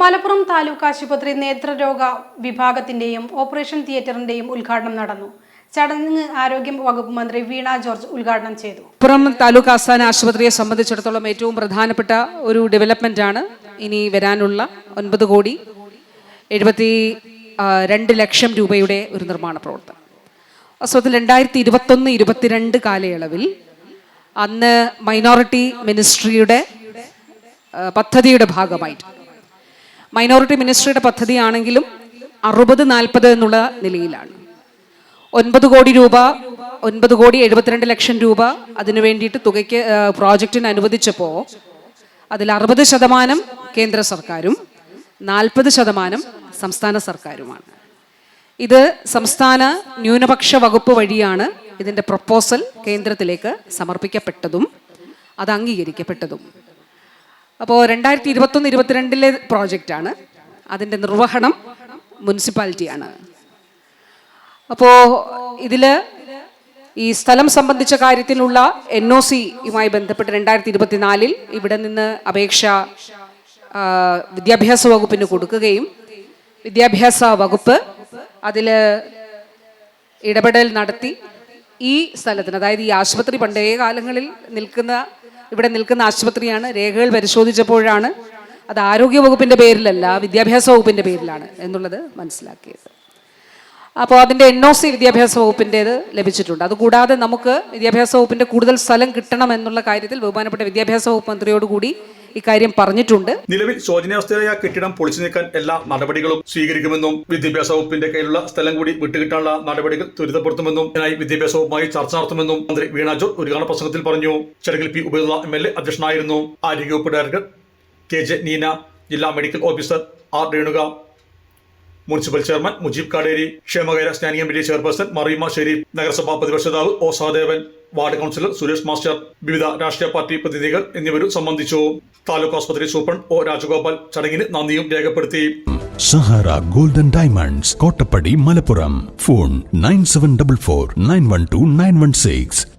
മലപ്പുറം താലൂക്ക് ആശുപത്രി നേത്രരോഗ വിഭാഗത്തിന്റെയും ഓപ്പറേഷൻ തിയേറ്ററിന്റെയും ഉദ്ഘാടനം നടന്നു. ചടങ്ങ് ആരോഗ്യ വകുപ്പ് മന്ത്രി വീണ ജോർജ് ഉദ്ഘാടനം ചെയ്തു. മലപ്പുറം താലൂക്ക് ആസ്ഥാന ആശുപത്രിയെ സംബന്ധിച്ചിടത്തോളം ഏറ്റവും പ്രധാനപ്പെട്ട ഒരു ഡെവലപ്മെന്റ് ആണ് ഇനി വരാനുള്ള ഒൻപത് കോടി എഴുപത്തി രണ്ട് ലക്ഷം രൂപയുടെ ഒരു നിർമ്മാണ പ്രവർത്തനം. വാസ്തവത്തിൽ രണ്ടായിരത്തി ഇരുപത്തൊന്ന് ഇരുപത്തിരണ്ട് കാലയളവിൽ അന്ന് മൈനോറിറ്റി മിനിസ്ട്രിയുടെ പദ്ധതിയുടെ ഭാഗമായിട്ട് മൈനോറിറ്റി മിനിസ്ട്രിയുടെ പദ്ധതിയാണെങ്കിലും അറുപത് നാൽപ്പത് എന്നുള്ള നിലയിലാണ്. ഒൻപത് കോടി രൂപ ഒൻപത് കോടി എഴുപത്തിരണ്ട് ലക്ഷം രൂപ അതിനു വേണ്ടിയിട്ട് തുകയ്ക്ക് പ്രോജക്റ്റിന് അനുവദിച്ചപ്പോൾ അതിൽ അറുപത് ശതമാനം കേന്ദ്ര സർക്കാരും നാൽപ്പത് ശതമാനം സംസ്ഥാന സർക്കാരുമാണ്. ഇത് സംസ്ഥാന ന്യൂനപക്ഷ വകുപ്പ് വഴിയാണ് ഇതിന്റെ പ്രപ്പോസൽ കേന്ദ്രത്തിലേക്ക് സമർപ്പിക്കപ്പെട്ടതും അത് അംഗീകരിക്കപ്പെട്ടതും. അപ്പോൾ രണ്ടായിരത്തി ഇരുപത്തൊന്ന് ഇരുപത്തിരണ്ടിലെ പ്രോജക്റ്റാണ് അതിന്റെ നിർവഹണം മുനിസിപ്പാലിറ്റിയാണ്. അപ്പോൾ ഇതിൽ ഈ സ്ഥലം സംബന്ധിച്ച കാര്യത്തിലുള്ള എൻ ഒ സിയുമായി ബന്ധപ്പെട്ട് രണ്ടായിരത്തി ഇരുപത്തിനാലിൽ ഇവിടെ നിന്ന് അപേക്ഷ വിദ്യാഭ്യാസ വകുപ്പിന് കൊടുക്കുകയും വിദ്യാഭ്യാസ വകുപ്പ് അതിൽ ഇടപെടൽ നടത്തി ഈ സ്ഥലത്തിന് അതായത് ഈ ആശുപത്രി പണ്ടേ കാലങ്ങളിൽ നിൽക്കുന്ന ഇവിടെ നിൽക്കുന്ന ആശുപത്രിയാണ്. രേഖകൾ പരിശോധിച്ചപ്പോഴാണ് അത് ആരോഗ്യ വകുപ്പിന്റെ പേരിലല്ല വിദ്യാഭ്യാസ വകുപ്പിന്റെ പേരിലാണ് എന്നുള്ളത് മനസ്സിലാക്കിയത്. അപ്പോൾ അതിന്റെ എൻ ഒ സി വിദ്യാഭ്യാസ വകുപ്പിന്റേത് ലഭിച്ചിട്ടുണ്ട്. അതുകൂടാതെ നമുക്ക് വിദ്യാഭ്യാസ വകുപ്പിന്റെ കൂടുതൽ സ്ഥലം കിട്ടണം എന്നുള്ള കാര്യത്തിൽ ബഹുമാനപ്പെട്ട വിദ്യാഭ്യാസ വകുപ്പ് മന്ത്രിയോട് കൂടി ഇക്കാര്യം പറഞ്ഞിട്ടുണ്ട്. നിലവിൽ ശോചനീയാവസ്ഥയായ കെട്ടിടം പൊളിച്ചു നീക്കാൻ എല്ലാ നടപടികളും സ്വീകരിക്കുമെന്നും വിദ്യാഭ്യാസ വകുപ്പിന്റെ കയ്യിലുള്ള സ്ഥലം കൂടി വിട്ടുകിട്ടാനുള്ള നടപടികൾ ത്വരിതപ്പെടുത്തുമെന്നും വിദ്യാഭ്യാസ വകുപ്പുമായി ചർച്ച നടത്തുമെന്നും മന്ത്രി വീണ ജോർ ഉദ്ഘാടന പ്രസംഗത്തിൽ പറഞ്ഞു. ചടങ്ങിൽ പി ഉപയോഗ എം എൽ എ അധ്യക്ഷനായിരുന്നു. ആരോഗ്യവകുപ്പ് ഡയറക്ടർ കെ ജെ നീന ജില്ലാ medical officer R Renuka municipal chairman Mujeeb Kaderi ക്ഷേമകര standing committee chairperson Mareema Shareef നഗരസഭാ പ്രതിപക്ഷ നേതാവ് O Sahadevan ward councillor Suresh master വിവിധ രാഷ്ട്രീയ പാർട്ടി പ്രതിനിധികൾ എന്നിവരും സംബന്ധിച്ചു. താലൂക്ക് ആസ്പത്രി സൂപ്രണ്ട് ഒ രാജഗോപാൽ ചടങ്ങിന് നന്ദിയും രേഖപ്പെടുത്തി. Sahara golden diamonds Kottappadi Malappuram. Phone nine seven double four nine one two nine one six.